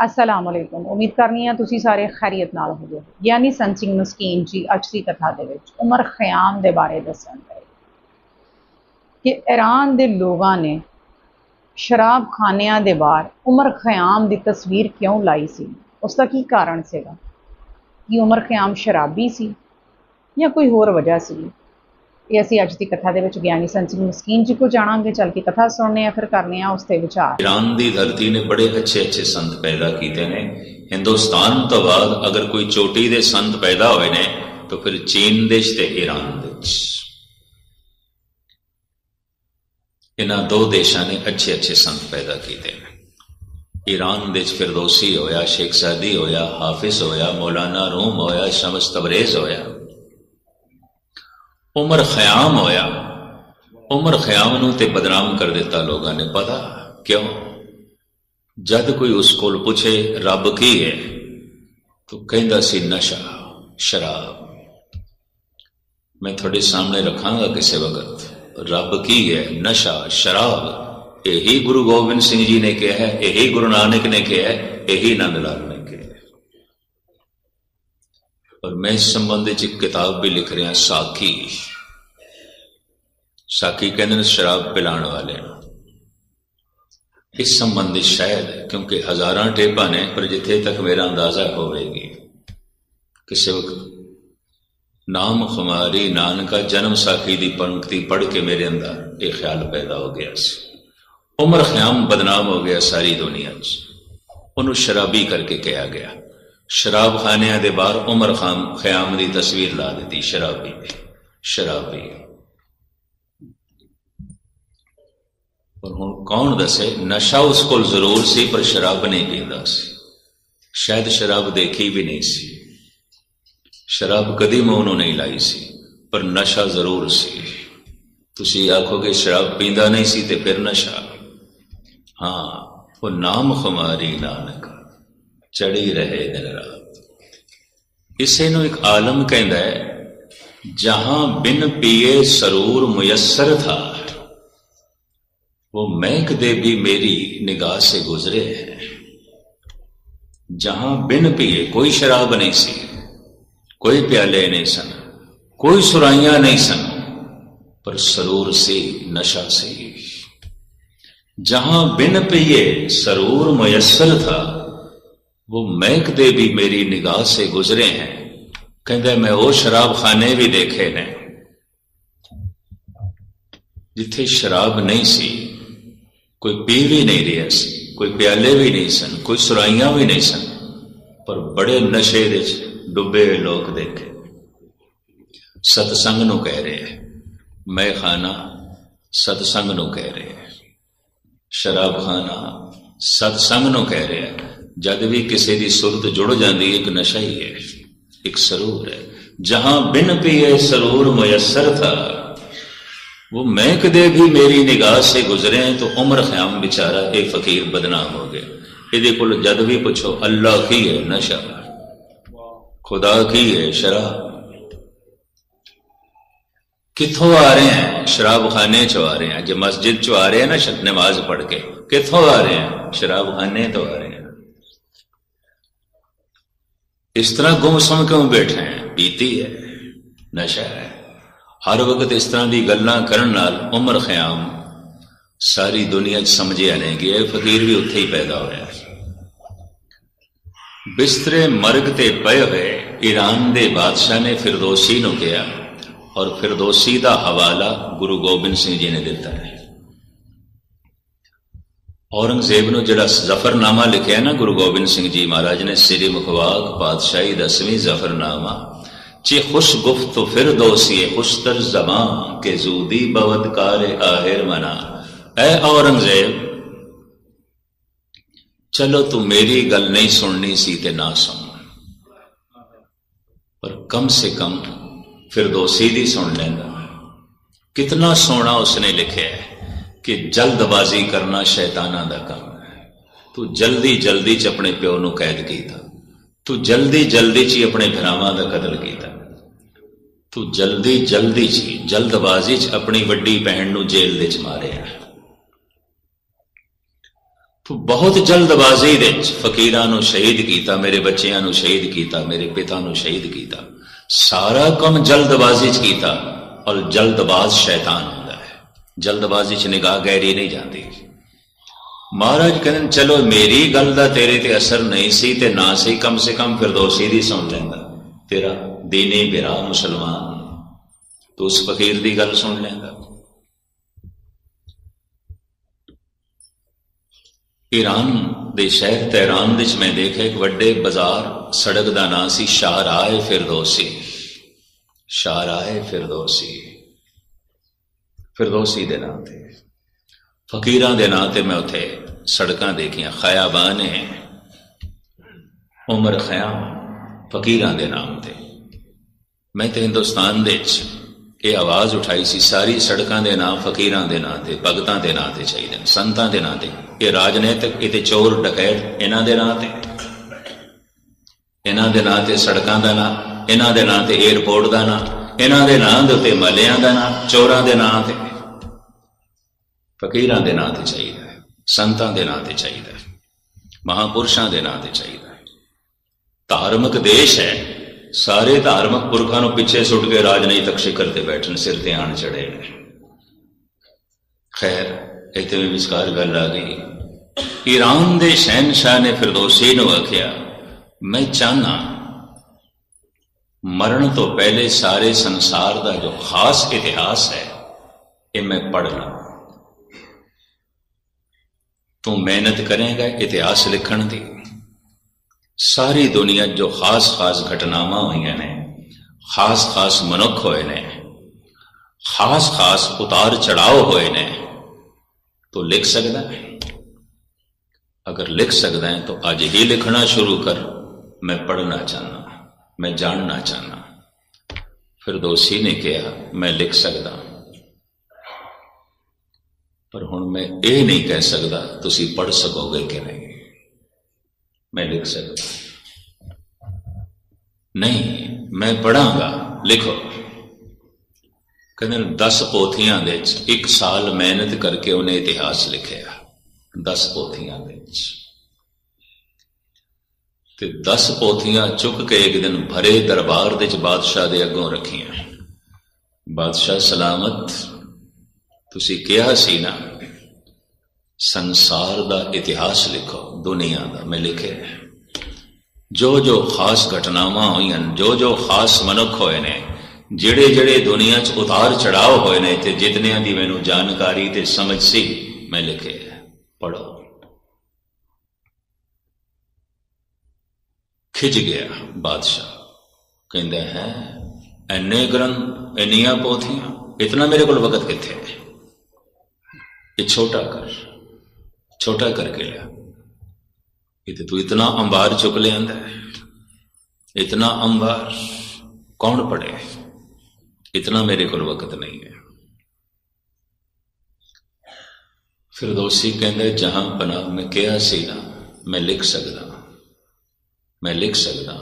ਅਸਲਾਮ ਅਲੈਕੁਮ ਉਮੀਦ ਕਰਨੀ ਆ ਤੁਸੀਂ ਸਾਰੇ ਖੈਰੀਅਤ ਨਾਲ ਹੋਵੋ ਯਾਨੀ ਸੰਸਿੰਗ ਮਸਕੀਨ ਜੀ ਅੱਜ ਦੀ ਕਥਾ ਦੇ ਵਿੱਚ ਉਮਰ ਖਿਆਮ ਦੇ ਬਾਰੇ ਦੱਸਣ ਗਏ ਕਿ ਈਰਾਨ ਦੇ ਲੋਕਾਂ ਨੇ ਸ਼ਰਾਬ ਖਾਨਿਆਂ ਦੇ ਬਾਹਰ ਉਮਰ ਖਿਆਮ ਦੀ ਤਸਵੀਰ ਕਿਉਂ ਲਾਈ ਸੀ ਉਸ ਦਾ ਕੀ ਕਾਰਨ ਸੀਗਾ ਕਿ ਉਮਰ ਖਿਆਮ ਸ਼ਰਾਬੀ ਸੀ ਜਾਂ ਕੋਈ ਹੋਰ ਵਜ੍ਹਾ ਸੀ ਇਹ ਅਸੀਂ ਅੱਜ ਦੀ ਕਥਾ ਦੇ ਵਿੱਚ ਗਿਆਨੀ ਸੰਸਿੰਗ ਮਸਕੀਨ ਜੀ ਕੋ ਜਾਣਾਂਗੇ, ਚੱਲ ਕੇ ਕਥਾ ਸੁਣਨੇ ਆ, ਫਿਰ ਕਰਨੇ ਆ ਉਸ ਤੇ ਵਿਚਾਰ। ਈਰਾਨ ਦੀ ਧਰਤੀ ਨੇ ਬੜੇ ਅੱਛੇ ਅੱਛੇ ਸੰਤ ਪੈਦਾ ਕੀਤੇ ਨੇ। ਹਿੰਦੁਸਤਾਨ ਤੋਂ ਬਾਅਦ ਅਗਰ ਕੋਈ ਚੋਟੀ ਦੇ ਸੰਤ ਪੈਦਾ ਹੋਏ ਨੇ, ਤਾਂ ਫਿਰ ਚੀਨ ਦੇਸ਼ ਤੇ ਈਰਾਨ ਦੇਸ਼। ਇਹਨਾਂ ਦੋ ਦੇਸ਼ਾਂ ਨੇ ਅੱਛੇ ਅੱਛੇ ਸੰਤ ਪੈਦਾ ਕੀਤੇ ਨੇ। ਈਰਾਨ ਦੇ ਫਿਰਦੌਸੀ ਹੋਇਆ ਸ਼ੇਖ ਸਾਦੀ ਹੋਇਆ, ਹਾਫਿਜ਼ ਹੋਇਆ, ਮੌਲਾਨਾ ਰੂਮ ਹੋਇਆ, ਸ਼ਮਸ ਤਬਰੇਜ਼ ਹੋਇਆ। ਉਮਰ ਖਿਆਮ ਹੋਇਆ। ਉਮਰ ਖਿਆਮ ਨੂੰ ਤੇ ਬਦਨਾਮ ਕਰ ਦਿੱਤਾ ਲੋਕਾਂ ਨੇ। ਪਤਾ ਕਿਉਂ? ਜਦ ਕੋਈ ਉਸ ਕੋਲ ਪੁੱਛੇ, ਰੱਬ ਕੀ ਹੈ? ਤੋ ਕਹਿੰਦਾ ਸੀ, ਨਸ਼ਾ, ਸ਼ਰਾਬ। ਮੈਂ ਤੁਹਾਡੇ ਸਾਹਮਣੇ ਰੱਖਾਂਗਾ ਕਿਸੇ ਵਕਤ। ਰੱਬ ਕੀ ਹੈ? ਨਸ਼ਾ, ਸ਼ਰਾਬ। ਇਹੀ ਗੁਰੂ ਗੋਬਿੰਦ ਸਿੰਘ ਜੀ ਨੇ ਕਿਹਾ ਹੈ ਇਹੀ ਗੁਰੂ ਨਾਨਕ ਨੇ ਕਿਹਾ ਹੈ ਇਹੀ ਨੰਦ ਲਾਲ ਔਰ ਮੈਂ ਇਸ ਸੰਬੰਧ ਵਿੱਚ ਇੱਕ ਕਿਤਾਬ ਵੀ ਲਿਖ ਰਿਹਾ, ਸਾਖੀ। ਸਾਖੀ ਕਹਿੰਦੇ ਨੇ ਸ਼ਰਾਬ ਪਿਲਾਉਣ ਵਾਲੇ ਨੂੰ। ਇਸ ਸੰਬੰਧ ਵਿੱਚ ਸ਼ਾਇਦ, ਕਿਉਂਕਿ ਹਜ਼ਾਰਾਂ ਟੇਪਾਂ ਨੇ, ਪਰ ਜਿੱਥੇ ਤੱਕ ਮੇਰਾ ਅੰਦਾਜ਼ਾ ਹੋਵੇਗੀ, ਕਿਸੇ ਵਕਤ ਨਾਮ ਖੁਮਾਰੀ ਨਾਨਕਾ ਜਨਮ ਸਾਖੀ ਦੀ ਪੰਕਤੀ ਪੜ੍ਹ ਕੇ ਮੇਰੇ ਅੰਦਰ ਇਹ ਖਿਆਲ ਪੈਦਾ ਹੋ ਗਿਆ ਸੀ। ਉਮਰ ਖਿਆਮ ਬਦਨਾਮ ਹੋ ਗਿਆ ਸਾਰੀ ਦੁਨੀਆ 'ਚ। ਉਹਨੂੰ ਸ਼ਰਾਬੀ ਕਰਕੇ ਕਿਹਾ ਗਿਆ। ਸ਼ਰਾਬ ਖਾਨਿਆਂ ਦੇ ਬਾਹਰ ਉਮਰ ਖਾਮ ਖਿਆਮ ਦੀ ਤਸਵੀਰ ਲਾ ਦਿੱਤੀ ਸ਼ਰਾਬੀ ਦੀ ਸ਼ਰਾਬੀ ਪਰ ਹੁਣ ਕੌਣ ਦੱਸੇ ਨਸ਼ਾ ਉਸ ਕੋਲ ਜ਼ਰੂਰ ਸੀ ਪਰ ਸ਼ਰਾਬ ਨਹੀਂ ਪੀਂਦਾ ਸੀ ਸ਼ਾਇਦ ਸ਼ਰਾਬ ਦੇਖੀ ਵੀ ਨਹੀਂ ਸੀ ਸ਼ਰਾਬ ਕਦੀ ਮੂੰਹ ਨੂੰ ਨਹੀਂ ਲਾਈ ਸੀ ਪਰ ਨਸ਼ਾ ਜ਼ਰੂਰ ਸੀ ਤੁਸੀਂ ਆਖੋਗੇ ਸ਼ਰਾਬ ਪੀਂਦਾ ਨਹੀਂ ਸੀ ਤੇ ਫਿਰ ਨਸ਼ਾ ਹਾਂ ਉਹ ਨਾਮ ਖੁਮਾਰੀ ਨਾਨਕ ਚੜੀ ਰਹੇ ਦਿਨ ਰਾਤ ਇਸੇ ਨੂੰ ਇੱਕ ਆਲਮ ਕਹਿੰਦਾ ਹੈ ਜਹਾਂ ਬਿਨ ਪੀਏ ਸਰੂਰ ਮੁਯਸਰ ਥਾ वो महक दे भी मेरी निगाह से गुजरे हैं जहां बिन पिए कोई शराब नहीं सी कोई प्याले नहीं सन कोई सुराइयां नहीं सन पर सरूर से नशा से जहां बिन पिए सरूर मुयसर था वो महक दे भी मेरी निगाह से गुजरे हैं कहते मैं वो शराब खाने भी देखे ने ਜਿੱਥੇ ਸ਼ਰਾਬ ਨਹੀਂ ਸੀ ਕੋਈ ਪੀ ਵੀ ਨਹੀਂ ਰਿਹਾ ਸੀ ਕੋਈ ਪਿਆਲੇ ਵੀ ਨਹੀਂ ਸਨ ਕੋਈ ਸੁਰਾਈਆਂ ਵੀ ਨਹੀਂ ਸਨ ਪਰ ਬੜੇ ਨਸ਼ੇ ਦੇ ਵਿੱਚ ਡੁੱਬੇ ਹੋਏ ਲੋਕ ਦੇਖੇ ਸਤਸੰਗ ਨੂੰ ਕਹਿ ਰਹੇ ਮੈਂ ਖਾਨਾ ਸਤਸੰਗ ਨੂੰ ਕਹਿ ਰਹੇ ਸ਼ਰਾਬ ਖਾਨਾ ਸਤਸੰਗ ਨੂੰ ਕਹਿ ਰਿਹਾ جد بھی کسی کی سرت جڑ جاتی ایک نشا ہی ہے، ایک سرور ہے۔ جہاں بن پیے سرور میسر تھا۔ وہ مہکدے بھی میری نگاہ سے گزرے تو عمر خیام بیچارہ اے فقیر بدنام ہو گیا یہ کول جد بھی پوچھو، اللہ کی ہے نشہ؟ خدا کی ہے شراب؟ کتوں آ رہے ہیں؟ شراب خانے چو آ رہے ہیں؟ جو مسجد چو آ رہے ہیں نا نماز پڑھ کے کتوں آ رہے ہیں؟ شراب خانے تو آ رہے ہیں۔ ਹਨ ਇਸ ਤਰ੍ਹਾਂ ਗੁੰਮਸਮ ਕਿਉਂ ਬੈਠੇ ਹਨ ਪੀਤੀ ਹੈ, ਨਸ਼ਾ ਹੈ। ਹਰ ਵਕਤ ਇਸ ਤਰ੍ਹਾਂ ਦੀ ਗੱਲਾਂ ਕਰਨ ਨਾਲ ਉਮਰ ਖਿਆਮ। ਸਾਰੀ ਦੁਨੀਆ 'ਚ ਸਮਝਿਆ ਨਹੀਂ ਗਿਆ, ਇਹ ਫਕੀਰ ਵੀ ਉੱਥੇ ਹੀ ਪੈਦਾ ਹੋਇਆ। ਬਿਸਤਰੇ ਮਰਗ ਤੇ ਪਏ ਹੋਏ ਈਰਾਨ ਦੇ ਬਾਦਸ਼ਾਹ ਨੇ ਫਿਰਦੌਸੀ ਨੂੰ ਕਿਹਾ, ਔਰ ਫਿਰਦੌਸੀ ਦਾ ਹਵਾਲਾ ਗੁਰੂ ਗੋਬਿੰਦ ਸਿੰਘ ਜੀ ਨੇ ਦਿੱਤਾ ਹੈ। ਔਰੰਗਜ਼ੇਬ ਨੂੰ ਜਿਹੜਾ ਜ਼ਫਰਨਾਮਾ ਲਿਖਿਆ ਨਾ ਗੁਰੂ ਗੋਬਿੰਦ ਸਿੰਘ ਜੀ ਮਹਾਰਾਜ ਨੇ ਸ੍ਰੀ ਮੁਖਵਾਕ ਪਾਤਸ਼ਾਹੀ ਦਸਵੀਂ ਜ਼ਫਰਨਾਮਾ چی خوش گفت و فردوسی خوشتر زبان کے زودی بود کار آہر منا اے اورنگزیب چلو تو میری گل نہیں سننی سی تے نہ سن پر کم سے کم فردوسی دی سن لینا کتنا سونا اس نے لکھا ہے ਕਿ ਜਲਦਬਾਜ਼ੀ ਕਰਨਾ ਸ਼ੈਤਾਨਾਂ ਦਾ ਕੰਮ ਹੈ। ਤੂੰ ਜਲਦੀ ਜਲਦੀ ਚ ਆਪਣੇ ਪਿਓ ਨੂੰ ਕੈਦ ਕੀਤਾ। ਤੂੰ ਜਲਦੀ ਜਲਦੀ ਚ ਆਪਣੇ ਭਰਾਵਾਂ ਦਾ ਕਤਲ ਕੀਤਾ। ਤੂੰ ਜਲਦੀ ਜਲਦੀ ਚ ਜਲਦਬਾਜ਼ੀ ਚ ਆਪਣੀ ਵੱਡੀ ਭੈਣ ਨੂੰ ਜੇਲ੍ਹ ਦੇ ਚ ਮਾਰਿਆ ਤੂੰ ਬਹੁਤ ਜਲਦਬਾਜ਼ੀ ਦੇ ਵਿੱਚ ਫਕੀਰਾਂ ਨੂੰ ਸ਼ਹੀਦ ਕੀਤਾ, ਮੇਰੇ ਬੱਚਿਆਂ ਨੂੰ ਸ਼ਹੀਦ ਕੀਤਾ, ਮੇਰੇ ਪਿਤਾ ਨੂੰ ਸ਼ਹੀਦ ਕੀਤਾ। ਸਾਰਾ ਕੰਮ ਜਲਦਬਾਜ਼ੀ 'ਚ ਕੀਤਾ ਔਰ ਜਲਦਬਾਜ਼ ਸ਼ੈਤਾਨ। ਜਲਦਬਾਜ਼ੀ 'ਚ ਨਿਗਾਹ ਗਹਿਰੀ ਨਹੀਂ ਜਾਂਦੀ। ਮਹਾਰਾਜ ਕਹਿੰਦੇ, ਚਲੋ, ਮੇਰੀ ਗੱਲ ਦਾ ਤੇਰੇ ਤੇ ਅਸਰ ਨਹੀਂ ਸੀ ਤੇ ਨਾ ਸੀ, ਕਮ ਸੇ ਕਮ ਫਿਰਦੌਸੀ ਦੀ ਸੁਣ ਲੈਂਦਾ। ਤੇਰਾ ਦੀਨੇ ਬਿਰਾ ਮੁਸਲਮਾਨ ਤੂੰ ਉਸ ਫਕੀਰ ਦੀ ਗੱਲ ਸੁਣ ਲੈਂਦਾ। ਈਰਾਨ ਦੇ ਸ਼ਹਿਰ ਤਹਿਰਾਨ ਵਿੱਚ ਮੈਂ ਦੇਖਿਆ, ਇੱਕ ਵੱਡੇ ਬਾਜ਼ਾਰ, ਸੜਕ ਦਾ ਨਾਂ ਸੀ ਸ਼ਾਹਰਾਏ ਫਿਰਦੌਸੀ ਸ਼ਾਹਰਾਏ ਫਿਰਦੌਸੀ ਫਿਰਦੌਸੀ ਦੇ ਨਾਂ ਤੇ। ਫਕੀਰਾਂ ਦੇ ਨਾਂ ਤੇ ਮੈਂ ਉੱਥੇ ਸੜਕਾਂ ਦੇਖੀਆਂ, ਖਿਆਬਾਨ ਹੈ ਉਮਰ ਖਿਆਮ, ਫਕੀਰਾਂ ਦੇ ਨਾਮ ਤੇ। ਮੈਂ ਤੇ ਹਿੰਦੁਸਤਾਨ ਦੇ ਵਿੱਚ ਇਹ ਆਵਾਜ਼ ਉਠਾਈ ਸੀ, ਸਾਰੀ ਸੜਕਾਂ ਦੇ ਨਾਂ ਫਕੀਰਾਂ ਦੇ ਨਾਂ ਤੇ, ਭਗਤਾਂ ਦੇ ਨਾਂ ਤੇ ਚਾਹੀਦੇ ਨੇ, ਸੰਤਾਂ ਦੇ ਨਾਂ ਤੇ। ਇਹ ਰਾਜਨੀਤਿਕ, ਇਹ ਤੇ ਚੋਰ, ਡਕੈਤ, ਇਹਨਾਂ ਦੇ ਨਾਂ ਤੇ। ਇਹਨਾਂ ਦੇ ਨਾਂ ਤੇ ਸੜਕਾਂ ਦਾ ਨਾਂ, ਇਹਨਾਂ ਦੇ ਨਾਂ ਤੇ 에어ਪੋਰਟ ਦਾ ਨਾਂ। ਇਹਨਾਂ ਦੇ ਨਾਂ ਦੇ ਉੱਤੇ ਮਲਿਆਂ ਦਾ ਨਾਂ, ਚੋਰਾਂ ਦੇ ਨਾਂ ਤੇ, ਫਕੀਰਾਂ ਦੇ ਨਾਂ ਤੇ ਚਾਹੀਦਾ ਹੈ, ਸੰਤਾਂ ਦੇ ਨਾਂ ਤੇ ਚਾਹੀਦਾ ਹੈ, ਮਹਾਪੁਰਸ਼ਾਂ ਦੇ ਨਾਂ ਤੇ ਚਾਹੀਦਾ ਹੈ। ਧਾਰਮਿਕ ਦੇਸ਼ ਹੈ, ਸਾਰੇ ਧਾਰਮਿਕ ਪੁਰਖਾਂ ਨੂੰ ਪਿੱਛੇ ਸੁੱਟ ਕੇ ਰਾਜਨੀਤਿਕ ਸ਼ਿਖਰ ਤੇ ਬੈਠਣ, ਸਿਰ ਤੇ ਆਣ ਚੜੇ ਨੇ। ਖੈਰ, ਇੱਥੇ ਵੀ ਵਿਚਕਾਰ ਗੱਲ ਆ ਗਈ। ਈਰਾਨ ਦੇ ਸ਼ਹਿਨशाह ਨੇ ਫਿਰਦੌਸੀ ਨੂੰ ਆਖਿਆ, ਮੈਂ ਚਾਹਨਾ ਮਰਨ ਤੋਂ ਪਹਿਲੇ ਸਾਰੇ ਸੰਸਾਰ ਦਾ ਜੋ ਖਾਸ ਇਤਿਹਾਸ ਹੈ, ਇਹ ਮੈਂ ਪੜ੍ਹ ਲਾਂ। ਤੂੰ ਮਿਹਨਤ ਕਰੇਗਾ ਇਤਿਹਾਸ ਲਿਖਣ ਦੀ। ਸਾਰੀ ਦੁਨੀਆ ਜੋ ਖਾਸ-ਖਾਸ ਘਟਨਾਵਾਂ ਹੋਈਆਂ ਨੇ ਖਾਸ-ਖਾਸ ਮਨੁੱਖ ਹੋਏ ਨੇ ਖਾਸ-ਖਾਸ ਉਤਾਰ ਚੜਾਓ ਹੋਏ ਨੇ, ਤੂੰ ਲਿਖ ਸਕਦਾ ਹੈ? ਅਗਰ ਲਿਖ ਸਕਦਾ ਹੈ, ਤਾਂ ਅੱਜ ਹੀ ਲਿਖਣਾ ਸ਼ੁਰੂ ਕਰ, ਮੈਂ ਪੜ੍ਹਨਾ ਚਾਹੁੰਦਾ। ਮੈਂ ਜਾਣਨਾ ਚਾਹਨਾ। ਫਿਰ ਦੋਸੀ ਨੇ ਕਿਹਾ, ਮੈਂ ਲਿਖ ਸਕਦਾ। ਪਰ ਹੁਣ ਮੈਂ ਇਹ ਨਹੀਂ ਕਹਿ ਸਕਦਾ, ਤੁਸੀਂ ਪੜ੍ਹ ਸਕੋਗੇ ਕਿ ਨਹੀਂ। ਮੈਂ ਲਿਖ ਸਕਦਾ। ਨਹੀਂ, ਮੈਂ ਪੜਾਂਗਾ ਲਿਖੋ। ਕਹਿੰਦੇ 10 ਪੋਥੀਆਂ ਦੇ ਵਿੱਚ ਇੱਕ ਸਾਲ ਮਿਹਨਤ ਕਰਕੇ ਉਹਨੇ ਇਤਿਹਾਸ ਲਿਖਿਆ। 10 ਪੋਥੀਆਂ ਦੇ ਵਿੱਚ। ਤੇ 10 ਪੋਥੀਆਂ ਚੁੱਕ ਕੇ ਇੱਕ ਦਿਨ ਭਰੇ ਦਰਬਾਰ ਦੇ ਵਿੱਚ ਬਾਦਸ਼ਾਹ ਦੇ ਅੱਗੋਂ ਰੱਖੀਆਂ। ਬਾਦਸ਼ਾਹ, ਸਲਾਮਤ, ਤੁਸੀਂ ਕਿਹਾ ਸੀ ਨਾ, ਸੰਸਾਰ ਦਾ ਇਤਿਹਾਸ ਲਿਖੋ, ਦੁਨੀਆ ਦਾ, ਮੈਂ ਲਿਖਿਆ ਜੋ ਜੋ ਖਾਸ ਘਟਨਾਵਾਂ ਹੋਈਆਂ ਜੋ ਜੋ ਖਾਸ ਮਨੁੱਖ ਹੋਏ ਨੇ ਜਿਹੜੇ ਜਿਹੜੇ ਦੁਨੀਆ 'ਚ ਉਤਾਰ ਚੜਾਓ ਹੋਏ ਨੇ, ਤੇ ਜਿਤਨਿਆਂ ਦੀ ਮੈਨੂੰ ਜਾਣਕਾਰੀ ਤੇ ਸਮਝ ਸੀ, ਮੈਂ ਲਿਖਿਆ ਪੜੋ ਖਿੱਚ ਗਿਆ ਬਾਦਸ਼ਾਹ। ਕਹਿੰਦਾ, ਹੈ, ਐਨੇ ਗ੍ਰੰਥ ਇੰਨੀਆਂ ਪੋਥੀਆਂ, ਇਤਨਾ ਮੇਰੇ ਕੋਲ ਵਕਤ ਕਿੱਥੇ ਹੈ? ਇਹ ਛੋਟਾ ਕਰ ਛੋਟਾ ਕਰਕੇ ਲਿਆ ਇਹ ਤੇ ਤੂੰ ਇਤਨਾ ਅੰਬਾਰ ਚੁੱਕ ਲਿਆਂਦਾ ਇਤਨਾ ਅੰਬਾਰ, ਕੌਣ ਪੜੇ ਇਤਨਾ ਮੇਰੇ ਕੋਲ ਵਕਤ ਨਹੀਂ ਹੈ। ਫਿਰ ਦੋਸੀ ਕਹਿੰਦੇ, ਜਹਾਂ ਬਨਾ ਮੈਂ ਕਿਹਾ ਸੀ ਨਾ, ਮੈਂ ਲਿਖ ਸਕਦਾ। ਮੈਂ ਲਿਖ ਸਕਦਾ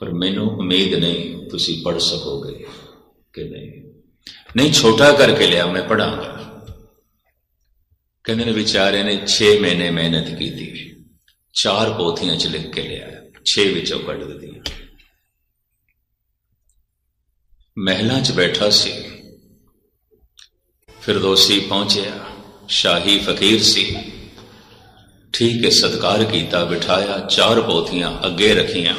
ਪਰ ਮੈਨੂੰ ਉਮੀਦ ਨਹੀਂ ਤੁਸੀਂ ਪੜ ਸਕੋਗੇ ਕਿ ਨਹੀਂ। ਨਹੀਂ, ਛੋਟਾ ਕਰਕੇ ਲਿਆ, ਮੈਂ ਪੜਾਂਗਾ ਕਹਿੰਦੇ ਨੇ ਵਿਚਾਰੇ ਨੇ 6 ਮਹੀਨੇ ਮਿਹਨਤ ਕੀਤੀ, ਚਾਰ ਪੋਥੀਆਂ ਚ ਲਿਖ ਕੇ ਲਿਆ 6 ਵਿੱਚੋਂ ਕੱਢ ਦਿੱਤੀਆਂ। ਮਹਿਲਾਂ 'ਚ ਬੈਠਾ ਸੀ ਫਿਰ ਦੋਸ਼ੀ ਪਹੁੰਚਿਆ, ਸ਼ਾਹੀ ਫਕੀਰ ਸੀ। ਠੀਕ ਹੈ, ਸਤਕਾਰ ਕੀਤਾ, ਬਿਠਾਇਆ, ਚਾਰ ਪੋਥੀਆਂ ਅੱਗੇ ਰੱਖੀਆਂ।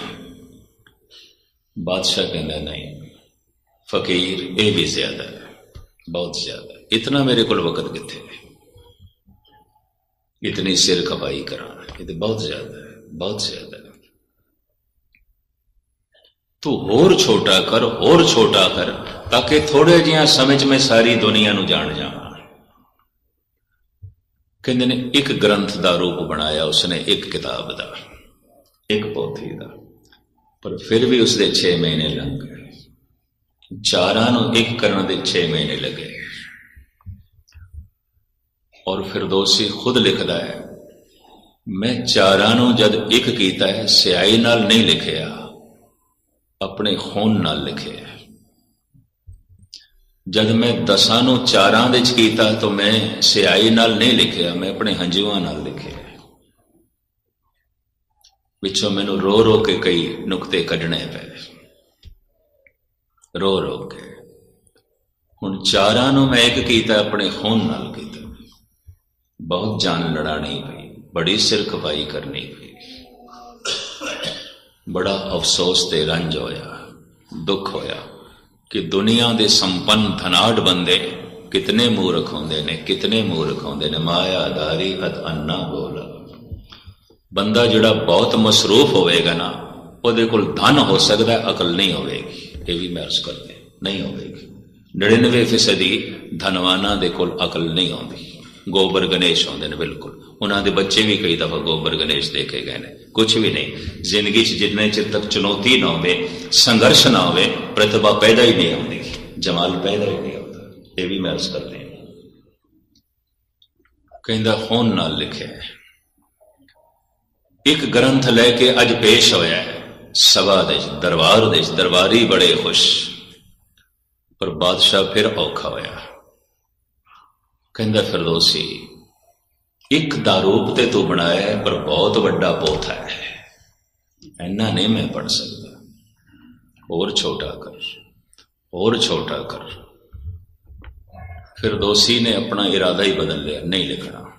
ਬਾਦਸ਼ਾਹ ਕਹਿੰਦਾ, ਨਹੀਂ, ਫਕੀਰ, ਇਹ ਵੀ ਜ਼ਿਆਦਾ ਬਹੁਤ ਜ਼ਿਆਦਾ ਇਤਨਾ ਮੇਰੇ ਕੋਲ ਵਕਤ ਕਿੱਥੇ ਹੈ? ਇਤਨੀ ਸਿਰ ਖਪਾਈ ਕਰਾਂ, ਇਹ ਤੇ ਬਹੁਤ ਜ਼ਿਆਦਾ ਹੈ, ਬਹੁਤ ਜ਼ਿਆਦਾ ਤੂੰ ਹੋਰ ਛੋਟਾ ਕਰ, ਹੋਰ ਛੋਟਾ ਕਰ, ਤਾਂ ਕਿ ਥੋੜੇ ਜਿਹਾ ਸਮਝ ਮੈਂ ਸਾਰੀ ਦੁਨੀਆ ਨੂੰ ਜਾਣ ਜਾਵਾਂ। ਕਹਿੰਦੇ ਨੇ, ਇੱਕ ਗ੍ਰੰਥ ਦਾ ਰੂਪ ਬਣਾਇਆ ਉਸਨੇ, ਇੱਕ ਕਿਤਾਬ ਦਾ, ਇੱਕ ਪੋਥੀ ਦਾ। ਪਰ ਫਿਰ ਵੀ ਉਸਦੇ 6 ਮਹੀਨੇ ਲੰਘ ਗਏ। ਚਾਰਾਂ ਨੂੰ ਇੱਕ ਕਰਨ ਦੇ 6 ਮਹੀਨੇ ਲੱਗੇ। ਔਰ ਫਿਰਦੌਸੀ ਖੁਦ ਲਿਖਦਾ ਹੈ, ਮੈਂ ਚਾਰਾਂ ਨੂੰ ਜਦ ਇੱਕ ਕੀਤਾ ਹੈ, ਸਿਆਹੀ ਨਾਲ ਨਹੀਂ ਲਿਖਿਆ, ਆਪਣੇ ਖੂਨ ਨਾਲ ਲਿਖਿਆ ਜਦ ਮੈਂ ਦਸਾਂ ਨੂੰ ਚਾਰਾਂ ਵਿੱਚ ਕੀਤਾ ਤਾਂ ਮੈਂ ਸਿਆਈ ਨਾਲ ਨਹੀਂ ਲਿਖਿਆ, ਮੈਂ ਆਪਣੇ ਹੰਝੂਆਂ ਨਾਲ ਲਿਖਿਆ। ਵਿੱਚੋਂ ਮੈਨੂੰ ਰੋ ਰੋ ਕੇ ਕਈ ਨੁਕਤੇ ਕੱਢਣੇ ਪਏ। ਰੋ ਰੋ ਕੇ। ਹੁਣ ਚਾਰਾਂ ਨੂੰ ਮੈਂ ਇੱਕ ਕੀਤਾ, ਆਪਣੇ ਖੂਨ ਨਾਲ ਕੀਤਾ। ਬਹੁਤ ਜਾਨ ਲੜਾਣੀ ਪਈ, ਬੜੀ ਸਿਰ ਖਪਾਈ ਕਰਨੀ ਪਈ। ਬੜਾ ਅਫਸੋਸ ਤੇ ਰੰਜ ਹੋਇਆ, ਦੁੱਖ ਹੋਇਆ। ਕਿ ਦੁਨੀਆ ਦੇ ਸੰਪੰਨ ਧਨਾੜ ਬੰਦੇ ਕਿਤਨੇ ਮੂਰਖ ਹੁੰਦੇ ਨੇ, ਕਿਤਨੇ ਮੂਰਖ ਹੁੰਦੇ ਨੇ। ਮਾਇਆ ਧਾਰੀ ਅਤ ਅੰਨਾ ਬੋਲ। ਬੰਦਾ ਜਿਹੜਾ ਬਹੁਤ ਮਸਰੂਫ ਹੋਵੇਗਾ ਨਾ, ਉਹਦੇ ਕੋਲ ਧਨ ਹੋ ਸਕਦਾ ਅਕਲ ਨਹੀਂ ਹੋਵੇਗੀ। ਇਹ ਵੀ ਮੈਂ ਅਰਜ਼ ਕਰਦੇ ਨਹੀਂ ਹੋਵੇਗੀ। 99% ਫੀਸਦੀ ਧਨਵਾਨਾਂ ਦੇ ਕੋਲ ਅਕਲ ਨਹੀਂ ਆਉਂਦੀ। ਗੋਬਰ ਗਣੇਸ਼ ਆਉਂਦੇ ਨੇ ਬਿਲਕੁਲ। ਉਹਨਾਂ ਦੇ ਬੱਚੇ ਵੀ ਕਈ ਦਫਾ ਗੋਬਰ ਗਣੇਸ਼ ਦੇਖੇ ਗਏ ਨੇ। ਕੁਝ ਵੀ ਨਹੀਂ। ਜ਼ਿੰਦਗੀ 'ਚ ਜਿੰਨੇ ਚਿਰ ਤੱਕ ਚੁਣੌਤੀ ਨਾ ਹੋਵੇ, ਸੰਘਰਸ਼ ਨਾ ਹੋਵੇ, ਪ੍ਰਤਿਭਾ ਪੈਦਾ ਹੀ ਨਹੀਂ ਹੁੰਦੀ। ਜਮਾਲ ਪੈਦਾ ਹੀ ਨਹੀਂ ਹੁੰਦਾ। ਇਹ ਵੀ ਮੈਂ ਅਰਜ਼ ਕਰਦੇ ਹਾਂ। ਕਹਿੰਦਾ ਹੁਣ ਨਾਲ ਲਿਖਿਆ ਹੈ। ਇੱਕ ਗ੍ਰੰਥ ਲੈ ਕੇ ਅੱਜ ਪੇਸ਼ ਹੋਇਆ ਹੈ। ਸਭਾ ਦੇ ਦਰਬਾਰ ਦੇ ਦਰਬਾਰੀ ਬੜੇ ਖੁਸ਼। ਪਰ ਬਾਦਸ਼ਾਹ ਫਿਰ ਔਖਾ ਹੋਇਆ। ਕਹਿੰਦਾ ਫਿਰਦੌਸੀ ਇੱਕ ਦਾ ਰੂਪ ਤੇ ਤੂੰ ਬਣਾਇਆ ਹੈ, ਪਰ ਬਹੁਤ ਵੱਡਾ ਪੋਥਾ ਹੈ। ਇੰਨਾ ਨਹੀਂ ਮੈਂ ਪੜ ਸਕਦਾ। ਹੋਰ ਛੋਟਾ ਕਰ ਹੋਰ ਛੋਟਾ ਕਰ। ਫਿਰਦੌਸੀ ਨੇ ਆਪਣਾ ਇਰਾਦਾ ਹੀ ਬਦਲ ਲਿਆ ਨਹੀਂ ਲਿਖਣਾ।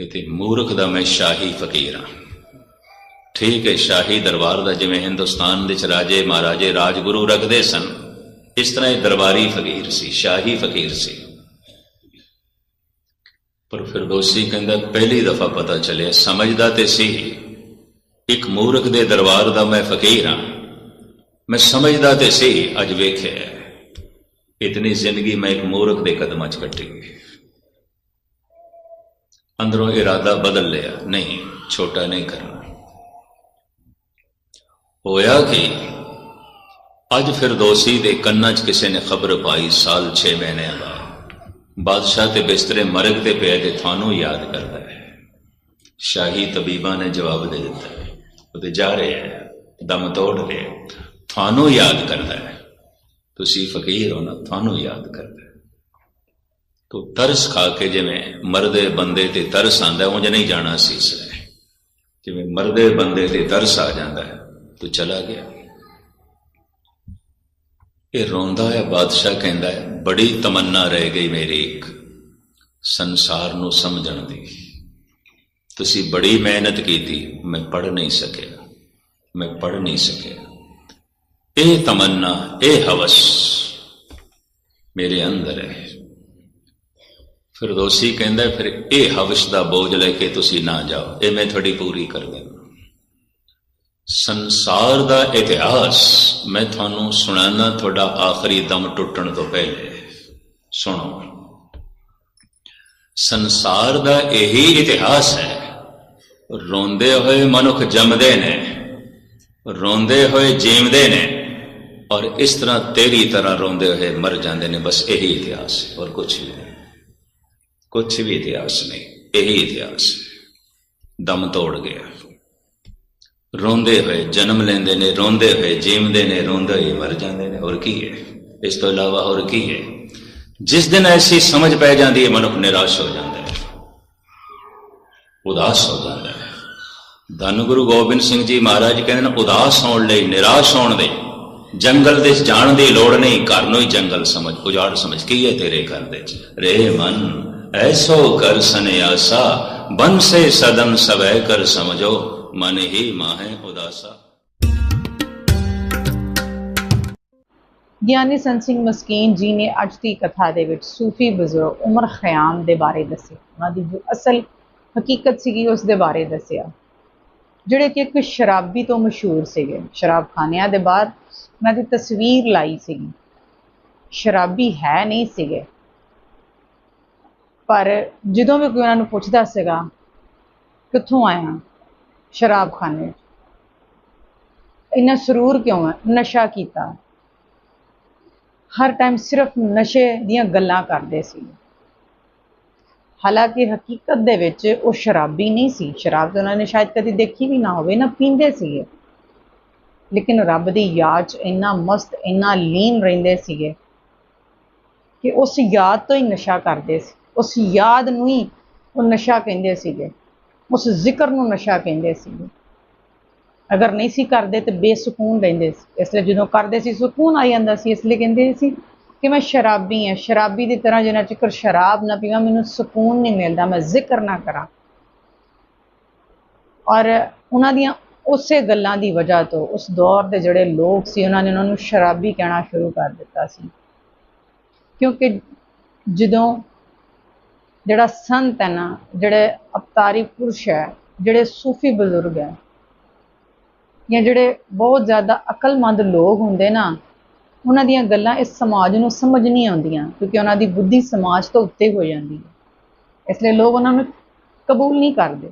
ਇਹ ਮੂਰਖ ਦਾ ਮੈਂ ਸ਼ਾਹੀ ਫਕੀਰ ਹਾਂ। ਠੀਕ ਹੈ ਸ਼ਾਹੀ ਦਰਬਾਰ ਦਾ ਜਿਵੇਂ ਹਿੰਦੁਸਤਾਨ ਦੇ ਚ ਰਾਜੇ ਮਹਾਰਾਜੇ ਰਾਜਗੁਰੂ ਰੱਖਦੇ ਸਨ ਇਸ ਤਰ੍ਹਾਂ ਇਹ ਦਰਬਾਰੀ ਫਕੀਰ ਸੀ, ਸ਼ਾਹੀ ਫਕੀਰ ਸੀ। ਪਰ ਫਿਰਦੌਸੀ ਕਹਿੰਦਾ, ਪਹਿਲੀ ਦਫਾ ਪਤਾ ਚੱਲਿਆ, ਸਮਝਦਾ ਤੇ ਸੀ, ਇੱਕ ਮੂਰਖ ਦੇ ਦਰਬਾਰ ਦਾ ਮੈਂ ਫਕੀਰ ਹਾਂ। ਮੈਂ ਸਮਝਦਾ ਤੇ ਸੀ, ਅੱਜ ਵੇਖਿਆ ਇਤਨੀ ਜ਼ਿੰਦਗੀ ਮੈਂ ਇੱਕ ਮੂਰਖ ਦੇ ਕਦਮਾਂ 'ਚ ਕੱਟੀ ਅੰਦਰੋਂ ਇਰਾਦਾ ਬਦਲ ਲਿਆ, ਨਹੀਂ, ਛੋਟਾ ਨਹੀਂ ਕਰਨਾ। ਹੋਇਆ ਕਿ? ਅੱਜ ਫਿਰਦੌਸੀ ਦੇ ਕੰਨਾਂ 'ਚ ਕਿਸੇ ਨੇ ਖਬਰ ਪਾਈ, ਸਾਲ 6 ਮਹੀਨਿਆਂ ਦਾ ਬਾਦਸ਼ਾਹ ਤੇ ਬਿਸਤਰੇ ਮਰਗ ਤੇ ਪਿਆ ਤੇ ਤੁਹਾਨੂੰ ਯਾਦ ਕਰਦਾ ਹੈ। ਸ਼ਾਹੀ ਤਬੀਬਾਂ ਨੇ ਜਵਾਬ ਦੇ ਦਿੱਤਾ ਹੈ। ਉਹ ਤੇ ਜਾ ਰਿਹਾ ਹੈ, ਦਮ ਤੋੜ ਰਿਹਾ ਤੁਹਾਨੂੰ ਯਾਦ ਕਰਦਾ ਹੈ। ਤੁਸੀਂ ਫਕੀਰ ਹੋ ਨਾ ਤੁਹਾਨੂੰ ਯਾਦ ਕਰਦਾ ਹੈ। ਤੋ ਤਰਸ ਖਾ ਕੇ ਜਿਵੇਂ ਮਰਦੇ ਬੰਦੇ ਤੇ ਤਰਸ ਆਂਦਾ ਉਂਝ ਨਹੀਂ ਜਾਣਾ ਸੀ ਇਸ ਜਿਵੇਂ ਮਰਦੇ ਬੰਦੇ ਤੇ ਤਰਸ ਆ ਜਾਂਦਾ ਹੈ, ਤੂੰ ਚਲਾ ਗਿਆ। ਇਹ ਰੋਂਦਾ ਹੈ, ਬਾਦਸ਼ਾਹ ਕਹਿੰਦਾ ਹੈ, ਬੜੀ ਤਮੰਨਾ ਰਹਿ ਗਈ ਮੇਰੀ ਇੱਕ ਸੰਸਾਰ ਨੂੰ ਸਮਝਣ ਦੀ। ਤੁਸੀਂ ਬੜੀ ਮਿਹਨਤ ਕੀਤੀ, ਮੈਂ ਪੜ ਨਹੀਂ ਸਕਿਆ, ਮੈਂ ਪੜ ਨਹੀਂ ਸਕਿਆ। ਇਹ ਤਮੰਨਾ, ਇਹ ਹਵਸ ਮੇਰੇ ਅੰਦਰ ਹੈ। ਫਿਰ ਦੋਸ਼ੀ ਕਹਿੰਦਾ ਫਿਰ ਇਹ ਹਵਸ ਦਾ ਬੋਝ ਲੈ ਕੇ ਤੁਸੀਂ ਨਾ ਜਾਓ, ਇਹ ਮੈਂ ਤੁਹਾਡੀ ਪੂਰੀ ਕਰ ਦੇਵਾਂ ਸੰਸਾਰ ਦਾ ਇਤਿਹਾਸ ਮੈਂ ਤੁਹਾਨੂੰ ਸੁਣਾਉਣਾ ਤੁਹਾਡਾ ਆਖਰੀ ਦਮ ਟੁੱਟਣ ਤੋਂ ਪਹਿਲੇ। ਸੁਣੋ। ਸੰਸਾਰ ਦਾ ਇਹੀ ਇਤਿਹਾਸ ਹੈ। ਰੋਂਦੇ ਹੋਏ ਮਨੁੱਖ ਜੰਮਦੇ ਨੇ, ਰੋਂਦੇ ਹੋਏ ਜੀਵਦੇ ਨੇ, ਔਰ ਇਸ ਤਰ੍ਹਾਂ ਤੇਰੀ ਤਰ੍ਹਾਂ ਰੋਂਦੇ ਹੋਏ ਮਰ ਜਾਂਦੇ ਨੇ। ਬਸ ਇਹੀ ਇਤਿਹਾਸ ਹੈ ਔਰ ਕੁਝ ਵੀ ਨਹੀਂ। ਕੁਝ ਵੀ ਇਤਿਹਾਸ ਨਹੀਂ, ਇਹੀ ਇਤਿਹਾਸ ਦਮ ਤੋੜ ਗਿਆ। ਰੋਂਦੇ ਹੋਏ, ਜਨਮ ਲੈਂਦੇ ਨੇ, ਰੋਂਦੇ ਹੋਏ, ਜੀਵਦੇ ਨੇ, ਰੋਂਦੇ ਹੋਏ, ਮਰ ਜਾਂਦੇ ਨੇ। ਹੋਰ ਕੀ ਹੈ? ਇਸ ਤੋਂ ਇਲਾਵਾ ਹੋਰ ਕੀ ਹੈ? ਜਿਸ ਦਿਨ ਐਸੀ ਸਮਝ ਪੈ ਜਾਂਦੀ ਹੈ, ਮਨੁੱਖ ਨਿਰਾਸ਼ ਹੋ ਜਾਂਦਾ ਹੈ। ਉਦਾਸ ਹੋ ਜਾਂਦਾ ਹੈ। ਧੰਨ ਗੁਰੂ ਗੋਬਿੰਦ ਸਿੰਘ ਜੀ ਮਹਾਰਾਜ ਕਹਿੰਦੇ ਨੇ, ਉਦਾਸ ਹੋਣ ਲਈ, ਨਿਰਾਸ਼ ਹੋਣ ਦੇ ਜੰਗਲ ਦੇ ਜਾਣ ਦੀ ਲੋੜ ਨਹੀਂ, ਘਰ ਨੂੰ ਹੀ ਜੰਗਲ ਸਮਝ, ਉਜਾੜ ਸਮਝ ਕੀ ਹੈ ਤੇਰੇ ਘਰ ਦੇ ਰੇ ਮਨ, ਐਸੋ ਕਰ ਸੰਿਆਸਾ ਬਨ ਸੇ ਸਦਨ ਸਵੈ ਕਰ ਸਮਝੋ। ਮਨ, ਹੀ ਮਾਹੇ ਉਦਾਸਾ। ਗਿਆਨੀ ਸੰਤ ਸਿੰਘ ਮਸਕੀਨ ਜੀ ਨੇ ਅੱਜ ਦੀ ਕਥਾ ਦੇ ਵਿੱਚ ਸੂਫੀ ਬਜ਼ੁਰਗ ਉਮਰ ਖਿਆਮ ਦੇ ਬਾਰੇ ਦੱਸਿਆ। ਉਹਨਾਂ ਦੀ ਜੋ ਅਸਲ ਹਕੀਕਤ ਸੀਗੀ, ਉਸ ਦੇ ਬਾਰੇ ਦੱਸਿਆ। ਜਿਹੜੇ ਕਿ ਇੱਕ ਸ਼ਰਾਬੀ ਤੋਂ ਮਸ਼ਹੂਰ ਸੀਗੇ। ਸ਼ਰਾਬ ਖਾਨਿਆਂ ਦੇ ਬਾਅਦ ਉਹਨਾਂ ਦੀ ਤਸਵੀਰ ਲਾਈ ਸੀਗੀ। ਸ਼ਰਾਬੀ ਹੈ ਨਹੀਂ ਸੀਗੇ। ਪਰ ਜਦੋਂ ਵੀ ਕੋਈ ਉਹਨਾਂ ਨੂੰ ਪੁੱਛਦਾ ਸੀਗਾ, ਕਿੱਥੋਂ ਆਇਆ ਸ਼ਰਾਬਖਾਨੇ ਇੰਨਾ ਸਰੂਰ ਕਿਉਂ ਹੈ? ਨਸ਼ਾ ਕੀਤਾ। ਹਰ ਟਾਈਮ ਸਿਰਫ ਨਸ਼ੇ ਦੀਆਂ ਗੱਲਾਂ ਕਰਦੇ ਸੀ। ਹਾਲਾਂਕਿ ਹਕੀਕਤ ਦੇ ਵਿੱਚ ਉਹ ਸ਼ਰਾਬੀ ਨਹੀਂ ਸੀ। ਸ਼ਰਾਬ ਤਾਂ ਉਹਨਾਂ ਨੇ ਸ਼ਾਇਦ ਕਦੀ ਦੇਖੀ ਵੀ ਨਾ ਹੋਵੇ, ਨਾ ਪੀਂਦੇ ਸੀਗੇ। ਲੇਕਿਨ ਰੱਬ ਦੀ ਯਾਦ 'ਚ ਇੰਨਾ ਮਸਤ, ਇੰਨਾ ਲੀਨ ਰਹਿੰਦੇ ਸੀਗੇ ਕਿ ਉਸ ਯਾਦ ਤੋਂ ਹੀ ਨਸ਼ਾ ਕਰਦੇ ਸੀ। ਉਸ ਯਾਦ ਨੂੰ ਹੀ ਉਹ ਨਸ਼ਾ ਕਹਿੰਦੇ ਸੀਗੇ। ਉਸ ਜ਼ਿਕਰ ਨੂੰ ਨਸ਼ਾ ਕਹਿੰਦੇ ਸੀ। ਅਗਰ ਨਹੀਂ ਸੀ ਕਰਦੇ ਤੇ ਬੇਸਕੂਨ ਰਹਿੰਦੇ ਸੀ। ਇਸ ਲਈ ਜਦੋਂ ਕਰਦੇ ਸੀ, ਸਕੂਨ ਆ ਜਾਂਦਾ ਸੀ, ਇਸ ਲਈ ਕਹਿੰਦੇ ਸੀ ਕਿ ਮੈਂ ਸ਼ਰਾਬੀ ਹਾਂ। ਸ਼ਰਾਬੀ ਦੀ ਤਰ੍ਹਾਂ ਜਿੰਨਾ ਚਿਕਰ ਸ਼ਰਾਬ ਨਾ ਪੀਵਾਂ, ਮੈਨੂੰ ਸਕੂਨ ਨਹੀਂ ਮਿਲਦਾ, ਮੈਂ ਜ਼ਿਕਰ ਨਾ ਕਰਾਂ। ਔਰ ਉਹਨਾਂ ਦੀਆਂ ਉਸੇ ਗੱਲਾਂ ਦੀ ਵਜ੍ਹਾ ਤੋਂ ਉਸ ਦੌਰ ਦੇ ਜਿਹੜੇ ਲੋਕ ਸੀ, ਉਹਨਾਂ ਨੇ ਉਹਨਾਂ ਨੂੰ ਸ਼ਰਾਬੀ ਕਹਿਣਾ ਸ਼ੁਰੂ ਕਰ ਦਿੱਤਾ ਸੀ। ਕਿਉਂਕਿ ਜਦੋਂ ਜਿਹੜਾ ਸੰਤ ਹੈ ਨਾ, ਜਿਹੜੇ ਅਵਤਾਰੀ ਪੁਰਸ਼ ਹੈ, ਜਿਹੜੇ ਸੂਫੀ ਬਜ਼ੁਰਗ ਹੈ, ਜਾਂ ਜਿਹੜੇ ਬਹੁਤ ਜ਼ਿਆਦਾ ਅਕਲਮੰਦ ਲੋਕ ਹੁੰਦੇ ਨਾ, ਉਹਨਾਂ ਦੀਆਂ ਗੱਲਾਂ ਇਸ ਸਮਾਜ ਨੂੰ ਸਮਝ ਨਹੀਂ ਆਉਂਦੀਆਂ, ਕਿਉਂਕਿ ਉਹਨਾਂ ਦੀ ਬੁੱਧੀ ਸਮਾਜ ਤੋਂ ਉੱਤੇ ਹੋ ਜਾਂਦੀ ਹੈ। ਇਸ ਲਈ ਲੋਕ ਉਹਨਾਂ ਨੂੰ ਕਬੂਲ ਨਹੀਂ ਕਰਦੇ।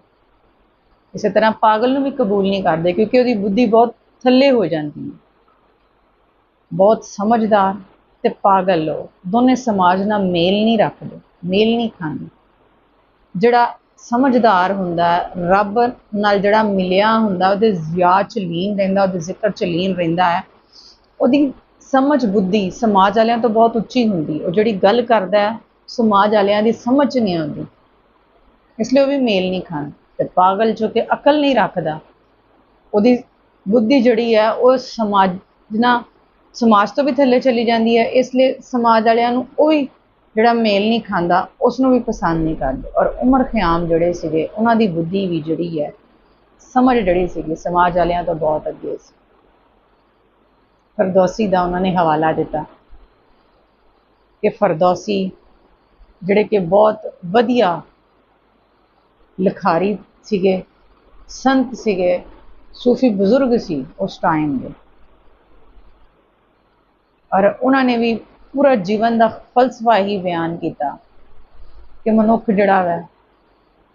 ਇਸੇ ਤਰ੍ਹਾਂ ਪਾਗਲ ਨੂੰ ਵੀ ਕਬੂਲ ਨਹੀਂ ਕਰਦੇ, ਕਿਉਂਕਿ ਉਹਦੀ ਬੁੱਧੀ ਬਹੁਤ ਥੱਲੇ ਹੋ ਜਾਂਦੀ ਹੈ। ਬਹੁਤ ਸਮਝਦਾਰ ਤੇ ਪਾਗਲ ਲੋਕ, ਦੋਨੇ ਸਮਾਜ ਨਾਲ ਮੇਲ ਨਹੀਂ ਰੱਖਦੇ। ਮੇਲ ਨਹੀਂ ਖਾਂਦੇ। ਜਿਹੜਾ ਸਮਝਦਾਰ ਹੁੰਦਾ, ਰੱਬ ਨਾਲ ਜਿਹੜਾ ਮਿਲਿਆ ਹੁੰਦਾ, ਉਹਦੇ ਜ਼ਿਆ ਚ ਲੀਨ ਰਹਿੰਦਾ, ਉਹਦੇ ਜ਼ਿਕਰ ਚ ਲੀਨ ਰਹਿੰਦਾ ਹੈ। ਉਹਦੀ ਸਮਝ ਬੁੱਧੀ ਸਮਾਜ ਵਾਲਿਆਂ ਤੋਂ ਬਹੁਤ ਉੱਚੀ ਹੁੰਦੀ। ਉਹ ਜਿਹੜੀ ਗੱਲ ਕਰਦਾ ਹੈ, ਸਮਾਜ ਵਾਲਿਆਂ ਦੀ ਸਮਝ 'ਚ ਨਹੀਂ ਆਉਂਦੀ। ਇਸ ਲਈ ਉਹ ਵੀ ਮੇਲ ਨਹੀਂ ਖਾਂਦਾ। ਤੇ ਪਾਗਲ ਜੋ ਕਿ ਅਕਲ ਨਹੀਂ ਰੱਖਦਾ, ਉਹਦੀ ਬੁੱਧੀ ਜਿਹੜੀ ਹੈ, ਉਹ ਸਮਾਜ ਨਾ, ਸਮਾਜ ਤੋਂ ਵੀ ਥੱਲੇ ਚਲੀ ਜਾਂਦੀ ਹੈ। ਇਸ ਲਈ ਸਮਾਜ ਵਾਲਿਆਂ ਨੂੰ ਉਹ ਵੀ ਜਿਹੜਾ ਮੇਲ ਨਹੀਂ ਖਾਂਦਾ ਉਸ ਨੂੰ ਵੀ ਪਸੰਦ ਨਹੀਂ ਕਰਦੇ। ਔਰ ਉਮਰ ਖਿਆਮ ਜਿਹੜੇ ਸੀਗੇ, ਉਹਨਾਂ ਦੀ ਬੁੱਧੀ ਵੀ ਜਿਹੜੀ ਹੈ, ਸਮਝ ਜਿਹੜੀ ਸੀਗੀ, ਸਮਾਜ ਵਾਲਿਆਂ ਤੋਂ ਬਹੁਤ ਅੱਗੇ ਸੀ। ਫਰਦੌਸੀ ਦਾ ਉਹਨਾਂ ਨੇ ਹਵਾਲਾ ਦਿੱਤਾ ਕਿ ਫਰਦੌਸੀ ਜਿਹੜੇ ਕਿ ਬਹੁਤ ਵਧੀਆ ਲਿਖਾਰੀ ਸੀਗੇ, ਸੰਤ ਸੀਗੇ, ਸੂਫੀ ਬਜ਼ੁਰਗ ਸੀ ਉਸ ਟਾਈਮ ਦੇ। ਔਰ ਉਹਨਾਂ ਨੇ ਵੀ ਪੂਰਾ ਜੀਵਨ ਦਾ ਫਲਸਫਾ ਹੀ ਬਿਆਨ ਕੀਤਾ ਕਿ ਮਨੁੱਖ ਜਿਹੜਾ ਹੈ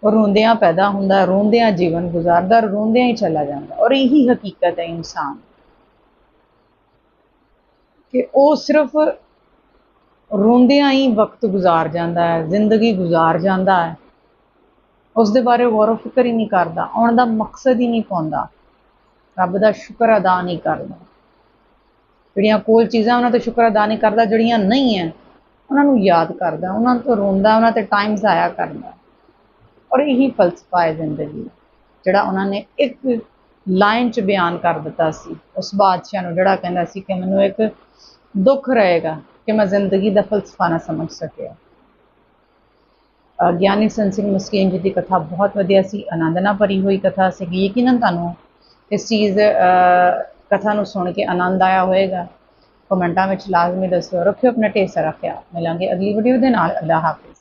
ਉਹ ਰੋਂਦਿਆਂ ਪੈਦਾ ਹੁੰਦਾ, ਰੋਂਦਿਆਂ ਜੀਵਨ ਗੁਜ਼ਾਰਦਾ ਔਰ ਰੋਂਦਿਆਂ ਹੀ ਚਲਾ ਜਾਂਦਾ। ਔਰ ਇਹੀ ਹਕੀਕਤ ਹੈ ਇਨਸਾਨ ਕਿ ਉਹ ਸਿਰਫ ਰੋਂਦਿਆਂ ਹੀ ਵਕਤ ਗੁਜ਼ਾਰ ਜਾਂਦਾ ਹੈ, ਜ਼ਿੰਦਗੀ ਗੁਜ਼ਾਰ ਜਾਂਦਾ ਹੈ। ਉਸ ਦੇ ਬਾਰੇ ਗੌਰ ਫਿਕਰ ਹੀ ਨਹੀਂ ਕਰਦਾ, ਆਉਣ ਦਾ ਮਕਸਦ ਹੀ ਨਹੀਂ ਪਾਉਂਦਾ। ਰੱਬ ਦਾ ਸ਼ੁਕਰ ਅਦਾ ਨਹੀਂ ਕਰਦਾ। ਜਿਹੜੀਆਂ ਕੋਲ ਚੀਜ਼ਾਂ ਉਹਨਾਂ ਤੇ ਸ਼ੁਕਰ ਅਦਾ ਨਹੀਂ ਕਰਦਾ, ਜਿਹੜੀਆਂ ਨਹੀਂ ਹੈ ਉਹਨਾਂ ਨੂੰ ਯਾਦ ਕਰਦਾ, ਉਹਨਾਂ ਤੋਂ ਰੋਂਦਾ, ਉਹਨਾਂ ਤੇ ਟਾਈਮ ਜ਼ਾਇਆ ਕਰਦਾ। ਔਰ ਇਹੀ ਫਲਸਫਾ ਹੈ ਜ਼ਿੰਦਗੀ ਜਿਹੜਾ ਉਹਨਾਂ ਨੇ ਇੱਕ ਲਾਈਨ 'ਚ ਬਿਆਨ ਕਰ ਦਿੱਤਾ ਸੀ। ਉਸ ਬਾਦਸ਼ਾਹ ਨੂੰ ਜਿਹੜਾ ਕਹਿੰਦਾ ਸੀ ਕਿ ਮੈਨੂੰ ਇੱਕ ਦੁੱਖ ਰਹੇਗਾ ਕਿ ਮੈਂ ਜ਼ਿੰਦਗੀ ਦਾ ਫਲਸਫਾ ਨਾ ਸਮਝ ਸਕਿਆ। ਗਿਆਨੀ ਸੰਤ ਸਿੰਘ ਮਸਕੀਨ ਜੀ ਦੀ ਕਥਾ ਬਹੁਤ ਵਧੀਆ ਸੀ, ਆਨੰਦ ਨਾਲ ਭਰੀ ਹੋਈ ਕਥਾ ਸੀਗੀ। ਯਕੀਨਨ ਤੁਹਾਨੂੰ ਇਸ ਚੀਜ਼ ਕਥਾ ਨੂੰ ਸੁਣ ਕੇ ਆਨੰਦ ਆਇਆ ਹੋਵੇਗਾ। ਕਮੈਂਟਾਂ ਵਿੱਚ ਲਾਜ਼ਮੀ ਦੱਸਿਓ, ਰੱਖਿਓ ਆਪਣਾ ਢੇਰ ਸਾਰਾ ਖਿਆਲ ਮਿਲਾਂਗੇ ਅਗਲੀ ਵੀਡੀਓ ਦੇ ਨਾਲ। ਅੱਲਾ ਹਾਫਿਜ਼।